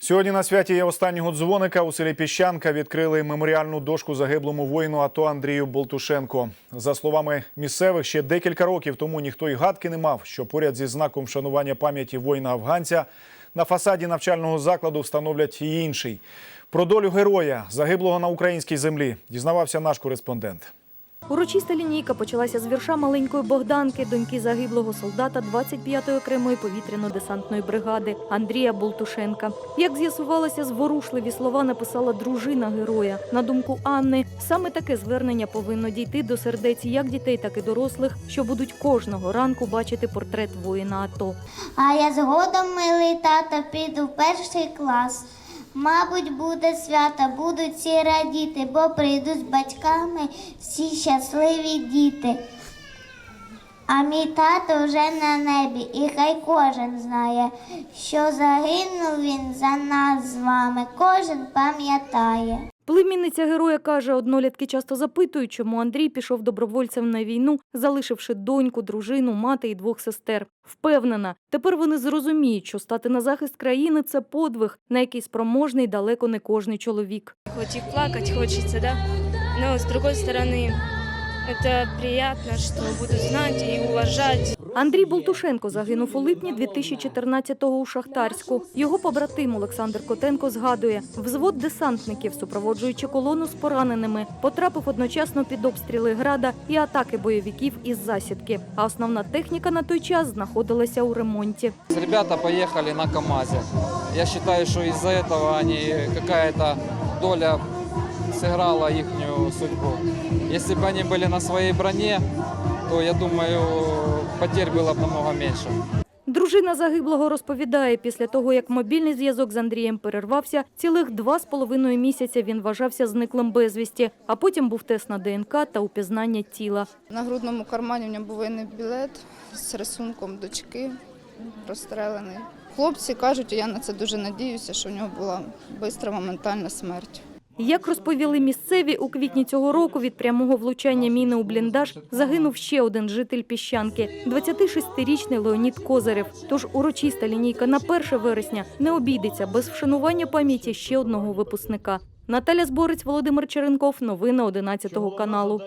Сьогодні на святі є останнього дзвоника у селі Піщанка відкрили меморіальну дошку загиблому воїну АТО Андрію Болтушенко. За словами місцевих, ще декілька років тому ніхто й гадки не мав, що поряд зі знаком вшанування пам'яті воїна-афганця на фасаді навчального закладу встановлять і інший. Про долю героя, загиблого на українській землі, дізнавався наш кореспондент. Урочиста лінійка почалася з вірша маленької Богданки, доньки загиблого солдата 25-ї окремої повітряно-десантної бригади Андрія Болтушенка. Як з'ясувалося, зворушливі слова написала дружина героя. На думку Анни, саме таке звернення повинно дійти до сердець як дітей, так і дорослих, що будуть кожного ранку бачити портрет воїна АТО. А я згодом, милий тато, піду в перший клас. Мабуть, буде свято, будуть всі радіти, бо прийдуть з батьками всі щасливі діти. А мій тато вже на небі, і хай кожен знає, що загинув він за нас з вами, кожен пам'ятає. Племінниця героя каже, однолітки часто запитують, чому Андрій пішов добровольцем на війну, залишивши доньку, дружину, мати і двох сестер. Впевнена, тепер вони зрозуміють, що стати на захист країни це подвиг, на який спроможний далеко не кожний чоловік. Хоть и плакать хочется, да, но с другой стороны, это приятно, что будут знать и уважать. Андрій Болтушенко загинув у липні 2014-го у Шахтарську. Його побратим Олександр Котенко згадує, взвод десантників, супроводжуючи колону з пораненими, потрапив одночасно під обстріли града і атаки бойовиків із засідки. А основна техніка на той час знаходилася у ремонті. Ребята поехали на КАМАЗе. Я считаю, что из-за этого они какая-то доля сыграла их судьбу. Если бы они были на своей броне, то я думаю, потерь было бы намного меньше. Дружина загиблого розповідає, після того, як мобільний зв'язок з Андрієм перервався, цілих два з половиною місяця він вважався зниклим безвісті, а потім був тест на ДНК та упізнання тіла. На грудному кармані в нього був воєнний білет з рисунком дочки розстрелений. Хлопці кажуть, я на це дуже надіюся, що в нього була швидка моментальна смерть. Як розповіли місцеві, у квітні цього року від прямого влучання міни у бліндаж загинув ще один житель піщанки – 26-річний Леонід Козирев. Тож урочиста лінійка на 1 вересня не обійдеться без вшанування пам'яті ще одного випускника. Наталя Зборець, Володимир Черенков. Новини 11 каналу.